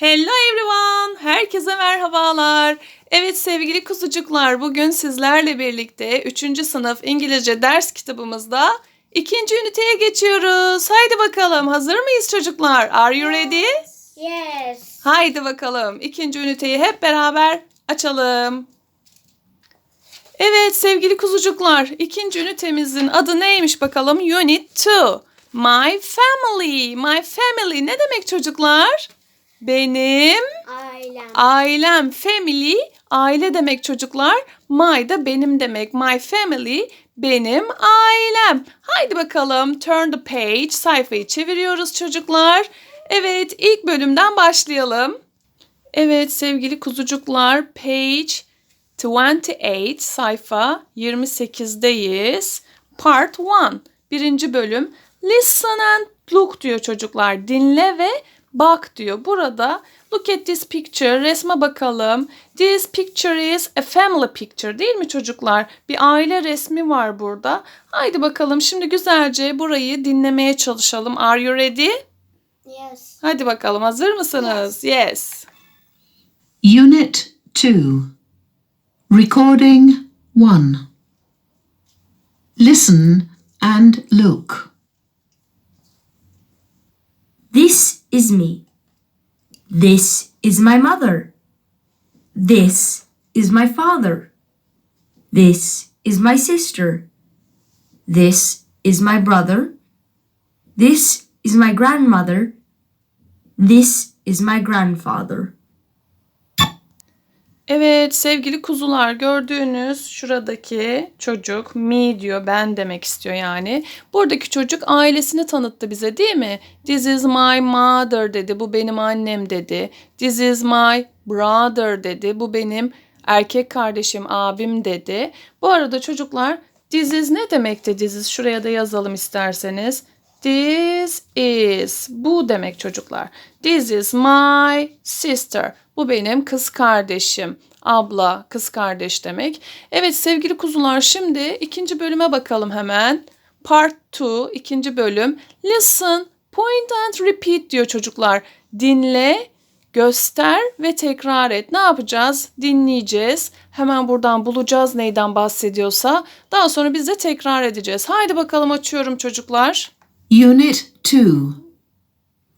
Hello everyone. Herkese merhabalar. Evet sevgili kuzucuklar bugün sizlerle birlikte 3. sınıf İngilizce ders kitabımızda ikinci üniteye geçiyoruz. Haydi bakalım hazır mıyız çocuklar? Are you ready? Yes. Haydi bakalım ikinci üniteyi hep beraber açalım. Evet sevgili kuzucuklar ikinci ünitemizin adı neymiş bakalım? Unit 2. My family. My family ne demek çocuklar? Benim Ailem. ailem. Family aile demek çocuklar. My da benim demek. My family benim ailem. Haydi bakalım turn the page sayfayı çeviriyoruz çocuklar. Evet ilk bölümden başlayalım. Evet sevgili kuzucuklar page 28 sayfa 28'deyiz. Part 1 birinci bölüm listen and look diyor çocuklar dinle ve bak diyor. Burada look at this picture resme bakalım. This picture is a family picture değil mi çocuklar? Bir aile resmi var burada. Haydi bakalım şimdi güzelce burayı dinlemeye çalışalım. Are you ready? Yes. Hadi bakalım hazır mısınız? Yes. Unit 2 Recording 1 Listen and look. This is me. This is my mother. This is my father. This is my sister. This is my brother. This is my grandmother. This is my grandfather. Evet sevgili kuzular gördüğünüz şuradaki çocuk me diyor ben demek istiyor yani. Buradaki çocuk ailesini tanıttı bize değil mi? This is my mother dedi bu benim annem dedi. This is my brother dedi bu benim erkek kardeşim abim dedi. Bu arada çocuklar this is ne demekti this is şuraya da yazalım isterseniz. This is bu demek çocuklar. This is my sister. Bu benim kız kardeşim. Abla, kız kardeş demek. Evet sevgili kuzular şimdi ikinci bölüme bakalım hemen. Part 2 ikinci bölüm. Listen, point and repeat diyor çocuklar. Dinle, göster ve tekrar et. Ne yapacağız? Dinleyeceğiz. Hemen buradan bulacağız neyden bahsediyorsa. Daha sonra biz de tekrar edeceğiz. Haydi bakalım açıyorum çocuklar. Unit 2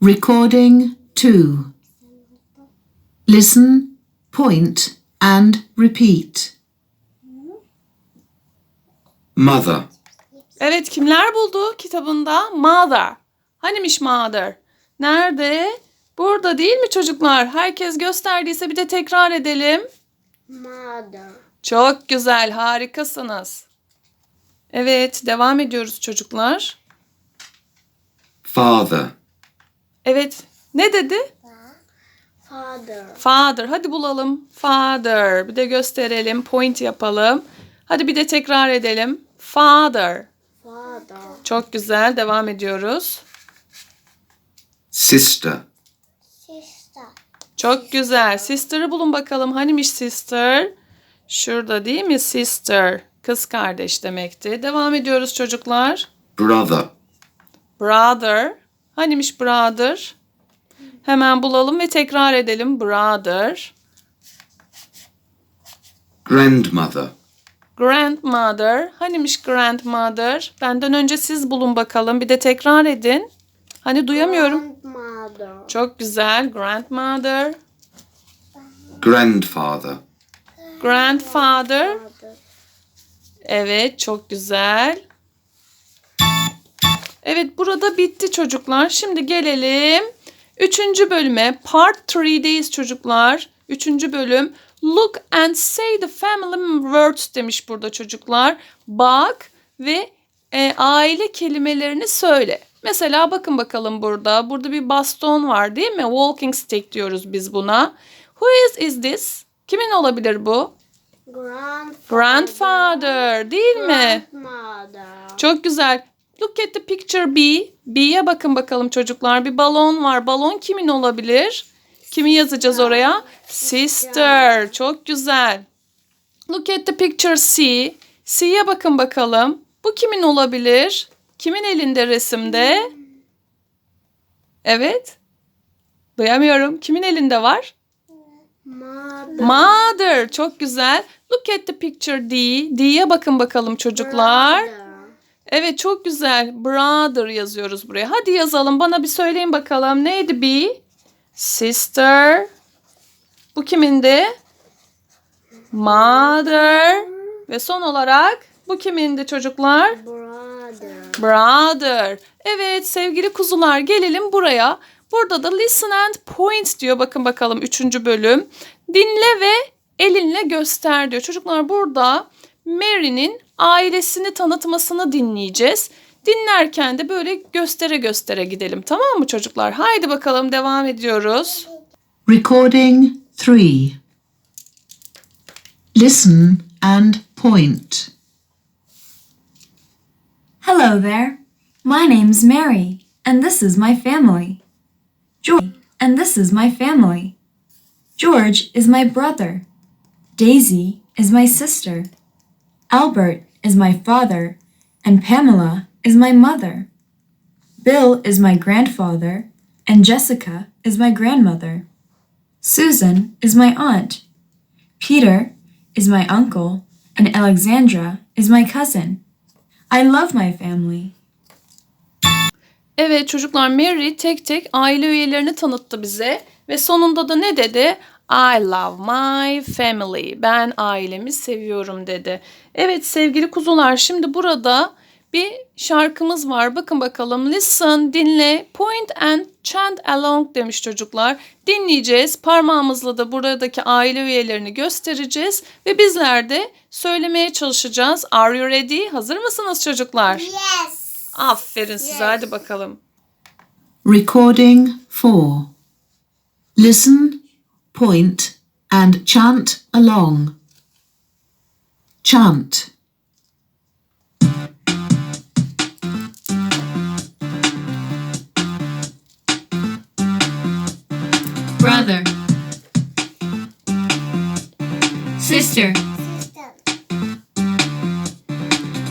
Recording 2 Listen, point and repeat. Mother, Evet kimler buldu kitabında? Mother. Hanimiş mother? Nerede? Burada değil mi çocuklar? Herkes gösterdiyse bir de tekrar edelim. Mother. Çok güzel, harikasınız. Evet, devam ediyoruz çocuklar. Father, Evet, ne dedi? Father. Father. Hadi bulalım. Father. Bir de gösterelim. Point yapalım. Hadi bir de tekrar edelim. Father. Father. Çok güzel. Devam ediyoruz. sister, Sister. Çok güzel. Sister'ı bulun bakalım. Hanimiş sister? Şurada değil mi sister? Kız kardeş demekti. Devam ediyoruz çocuklar. brother, Brother. Hanimiş brother? Hemen bulalım ve tekrar edelim. Brother. grandmother, Grandmother. Hanimiş grandmother? Benden önce siz bulun bakalım. Bir de tekrar edin. Hani duyamıyorum. Grandmother. Çok güzel. Grandmother. grandfather, Grandfather. Father. Evet, çok güzel. Evet, burada bitti çocuklar. Şimdi gelelim üçüncü bölüme. Part 3'deyiz çocuklar. Üçüncü bölüm. Look and say the family words demiş burada çocuklar. Bak ve e, aile kelimelerini söyle. Mesela bakın bakalım burada. Burada bir baston var değil mi? Walking stick diyoruz biz buna. Who is is this? Kimin olabilir bu? Grandfather. Grandfather değil mi? Grandmother. Çok güzel. Look at the picture B. B'ye bakın bakalım çocuklar. Bir balon var. Balon kimin olabilir? Kimi yazacağız oraya? Sister. Çok güzel. Look at the picture C. C'ye bakın bakalım. Bu kimin olabilir? Kimin elinde resimde? Evet. Duyamıyorum. Kimin elinde var? Mother. Mother. Çok güzel. Look at the picture D. D'ye bakın bakalım çocuklar. Brother. Evet çok güzel. Brother yazıyoruz buraya. Hadi yazalım. Bana bir söyleyin bakalım. Neydi B? Sister. Bu kimindi? Mother. Ve son olarak bu kimindi çocuklar? Brother. Brother. Evet sevgili kuzular gelelim buraya. Burada da listen and point diyor. Bakın bakalım 3. bölüm. Dinle ve elinle göster diyor. Çocuklar burada Mary'nin ailesini tanıtmasını dinleyeceğiz. Dinlerken de böyle göstere göstere gidelim. Tamam mı çocuklar? Haydi bakalım devam ediyoruz. Recording 3. Listen and point. Hello there. My name's Mary, and this is my family. George, and this is my family. George is my brother. Daisy is my sister. Albert is my father, and Pamela is my mother. Bill is my grandfather, and Jessica is my grandmother. Susan is my aunt. Peter is my uncle, and Alexandra is my cousin. I love my family. Evet çocuklar Mary tek tek aile üyelerini tanıttı bize ve sonunda da ne dedi? I love my family. Ben ailemi seviyorum dedi. Evet sevgili kuzular şimdi burada bir şarkımız var. Bakın bakalım. Listen, dinle, point and chant along demiş çocuklar. Dinleyeceğiz. Parmağımızla da buradaki aile üyelerini göstereceğiz ve bizler de söylemeye çalışacağız. Are you ready? Hazır mısınız çocuklar? Yes. Aferin size. Hadi bakalım. Recording 4. Listen, point, and chant along. Chant. Brother. Sister.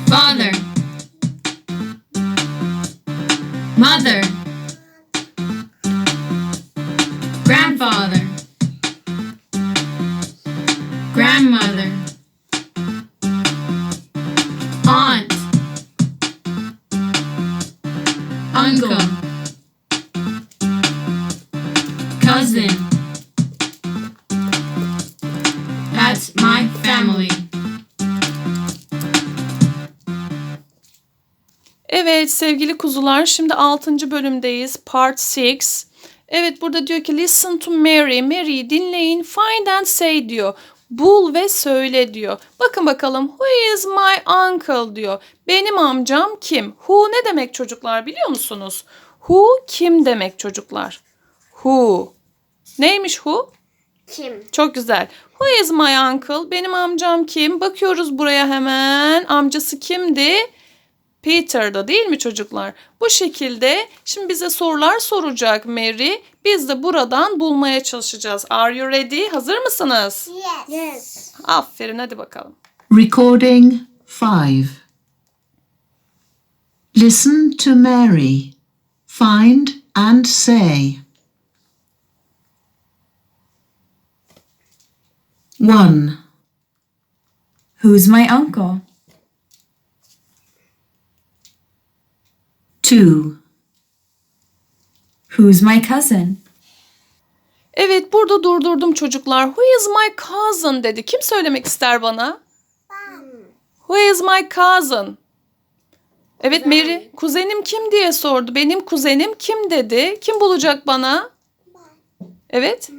Father. Mother. Grandmother. Aunt. Uncle. Cousin. That's my family. Evet sevgili kuzular şimdi 6. bölümdeyiz. Part 6. Evet burada diyor ki listen to Mary. Mary'i dinleyin. Find and say diyor. Bul ve söyle diyor. Bakın bakalım who is my uncle diyor. Benim amcam kim? Who ne demek çocuklar biliyor musunuz? Who kim demek çocuklar? Who. Neymiş who? Kim? Çok güzel. Who is my uncle? Benim amcam kim? Bakıyoruz buraya hemen. Amcası kimdi? Peter'da değil mi çocuklar? Bu şekilde şimdi bize sorular soracak Mary. Biz de buradan bulmaya çalışacağız. Are you ready? Hazır mısınız? Yes. Yes. Aferin hadi bakalım. Recording 5. Listen to Mary. Find and say. 1. Who's my uncle? 2. Who's my cousin? Evet burada durdurdum çocuklar. Who is my cousin dedi. Kim söylemek ister bana? Who is my cousin? Evet Mary, kuzenim kim diye sordu. Benim kuzenim kim dedi. Kim bulacak bana? Evet.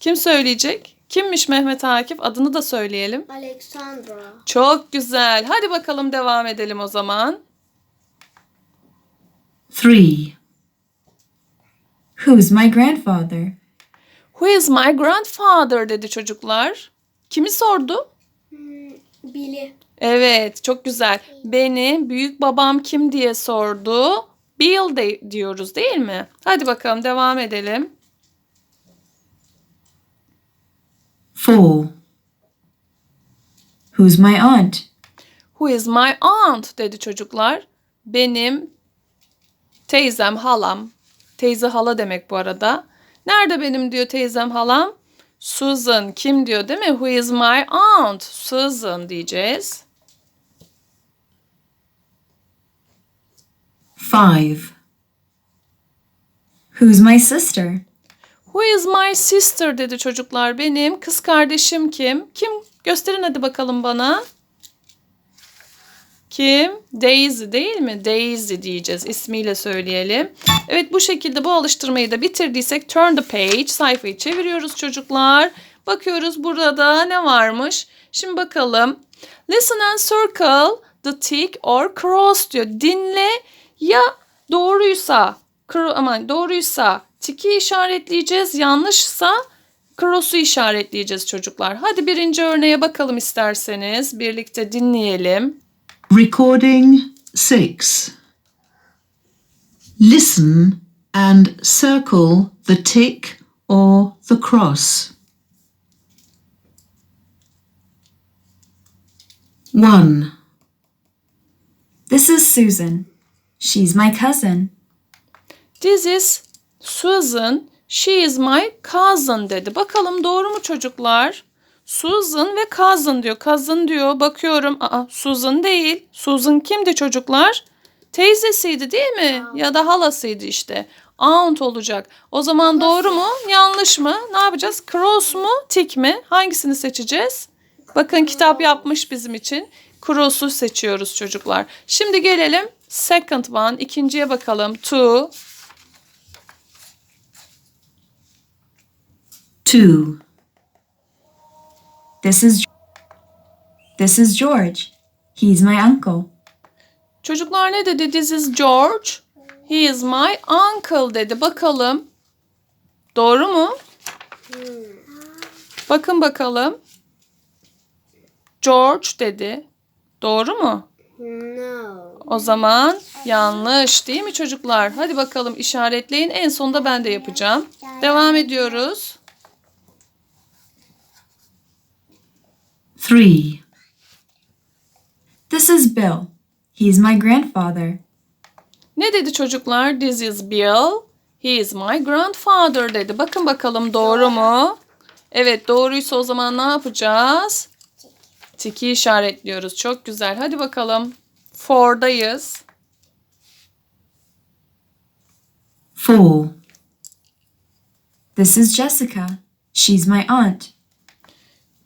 Kim söyleyecek? Kimmiş Mehmet Akif? Adını da söyleyelim. Alexandra. Çok güzel. Hadi bakalım devam edelim o zaman. 3. Who's my grandfather? Who is my grandfather dedi çocuklar. Kimi sordu? Billy. Evet, çok güzel. Benim büyük babam kim diye sordu. Bill de diyoruz değil mi? Hadi bakalım devam edelim. 4. Who's my aunt? Who is my aunt dedi çocuklar. Benim teyzem, halam. Teyze hala demek bu arada. Nerede benim diyor teyzem halam? Susan. Kim diyor değil mi? Who is my aunt? Susan diyeceğiz. Five. Who's my sister? Who is my sister dedi çocuklar. Benim kız kardeşim kim? Kim? Gösterin hadi bakalım bana. Kim? Daisy değil mi? Daisy diyeceğiz. İsmiyle söyleyelim. Evet bu şekilde bu alıştırmayı da bitirdiysek turn the page sayfayı çeviriyoruz çocuklar. Bakıyoruz burada ne varmış. Şimdi bakalım. Listen and circle the tick or cross diyor. Dinle ya doğruysa aman doğruysa tiki işaretleyeceğiz. Yanlışsa cross'u işaretleyeceğiz çocuklar. Hadi birinci örneğe bakalım isterseniz. Birlikte dinleyelim. Recording 6. Listen and circle the tick or the cross. 1. This is Susan. She's my cousin. This is Susan. She is my cousin dedi. Bakalım doğru mu çocuklar? Susan ve cousin diyor. Cousin diyor. Bakıyorum. Aa, Susan değil. Susan kimdi çocuklar? Teyzesiydi değil mi? Ya da halasıydı işte. Aunt olacak. O zaman doğru mu? Yanlış mı? Ne yapacağız? Cross mu? Tick mi? Hangisini seçeceğiz? Bakın kitap yapmış bizim için. Cross'u seçiyoruz çocuklar. Şimdi gelelim second one. ikinciye bakalım. Two. 2. This is This is George. He's my uncle. Çocuklar ne dedi? This is George. He is my uncle dedi. Bakalım. Doğru mu? Bakın bakalım. George dedi. Doğru mu? No. O zaman yanlış değil mi çocuklar? Hadi bakalım işaretleyin. En sonunda ben de yapacağım. Devam ediyoruz. 3. This is Bill. He's my grandfather. Ne dedi çocuklar? This is Bill. He is my grandfather dedi. Bakın bakalım doğru mu? Evet doğruysa o zaman ne yapacağız? Tiki işaretliyoruz. Çok güzel. Hadi bakalım. Four'dayız. 4. This is Jessica. She's my aunt.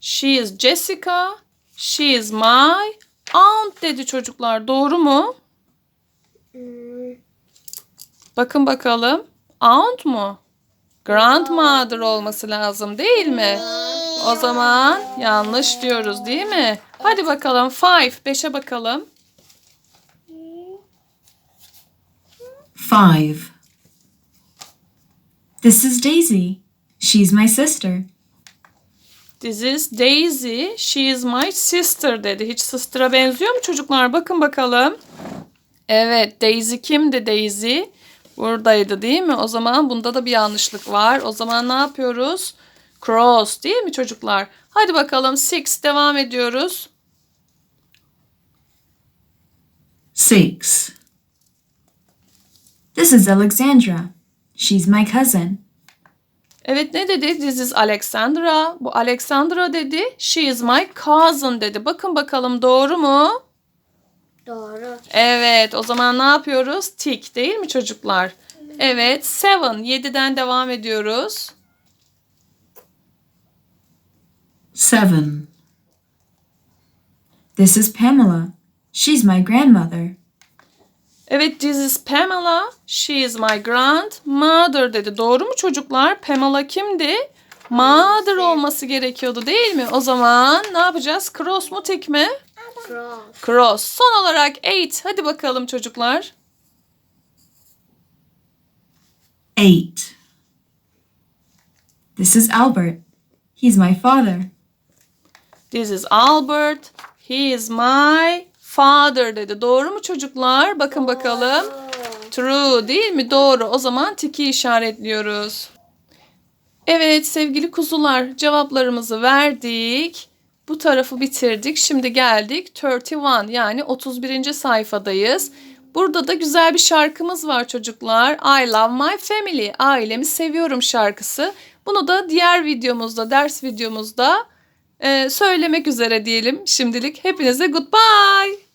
She is Jessica. She is my aunt dedi çocuklar. Doğru mu? Bakın bakalım. Aunt mu? Grandmother olması lazım değil mi? O zaman yanlış diyoruz değil mi? Hadi bakalım. Five. Beşe bakalım. 5. This is Daisy. She's my sister. This is Daisy. She is my sister dedi. Hiç sister'a benziyor mu çocuklar? Bakın bakalım. Evet Daisy kimdi Daisy? Buradaydı değil mi? O zaman bunda da bir yanlışlık var. O zaman ne yapıyoruz? Cross değil mi çocuklar? Hadi bakalım six devam ediyoruz. 6. This is Alexandra. She's my cousin. Evet ne dedi? This is Alexandra. Bu Alexandra dedi. She is my cousin dedi. Bakın bakalım doğru mu? Doğru. Evet o zaman ne yapıyoruz? Tick değil mi çocuklar? Evet seven. Yediden devam ediyoruz. 7. This is Pamela. She's my grandmother. Evet this is Pamela. She is my grandmother dedi. Doğru mu çocuklar? Pamela kimdi? Mother olması gerekiyordu değil mi? O zaman ne yapacağız? Cross mu tick mi? Cross. Cross. Son olarak eight. Hadi bakalım çocuklar. 8. This is Albert. He's my father. This is Albert. He is my father dedi. Doğru mu çocuklar? Bakın bakalım. True değil mi? Doğru. O zaman tiki işaretliyoruz. Evet sevgili kuzular cevaplarımızı verdik. Bu tarafı bitirdik. Şimdi geldik 31 yani 31. sayfadayız. Burada da güzel bir şarkımız var çocuklar. I love my family. Ailemi seviyorum şarkısı. Bunu da diğer videomuzda, ders videomuzda e, söylemek üzere diyelim şimdilik. Hepinize goodbye.